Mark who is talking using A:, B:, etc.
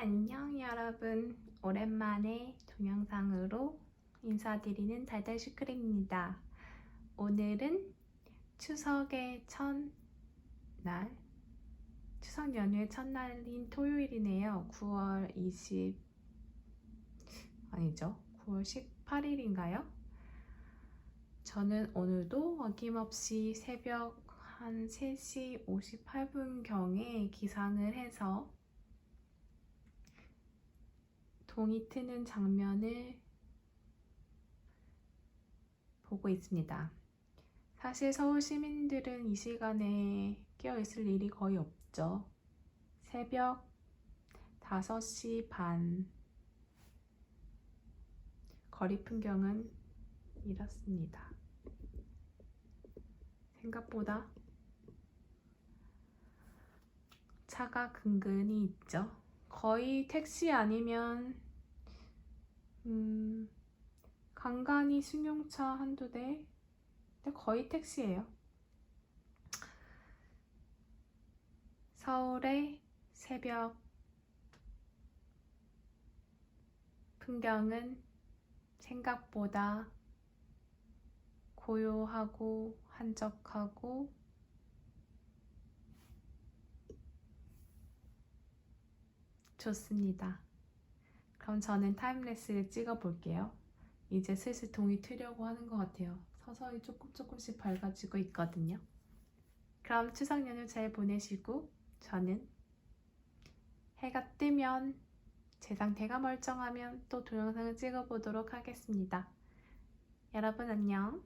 A: 안녕 여러분. 오랜만에 동영상으로 인사드리는 달달 슈크림입니다. 오늘은 추석의 첫날 추석 연휴의 첫날인 토요일이네요. 9월 20 아니죠? 9월 18일인가요? 저는 오늘도 어김없이 새벽 한 3시 58분경에 기상을 해서 동이 트는 장면을 보고 있습니다. 사실 서울 시민들은 이 시간에 깨어 있을 일이 거의 없죠. 새벽 5시 반 거리 풍경은 이렇습니다. 생각보다 차가 근근히 있죠. 거의 택시 아니면 음, 간간히 승용차 한두 대. 근데 거의 택시예요. 서울의 새벽 풍경은 생각보다 고요하고 한적하고 좋습니다. 그럼 저는 타임레스를 찍어 볼게요. 이제 슬슬 동이 트려고 하는 것 같아요. 서서히 조금 조금씩 밝아지고 있거든요. 그럼 추석 연휴 잘 보내시고 저는 해가 뜨면 제 상태가 멀쩡하면 또 동영상을 찍어 보도록 하겠습니다. 여러분 안녕.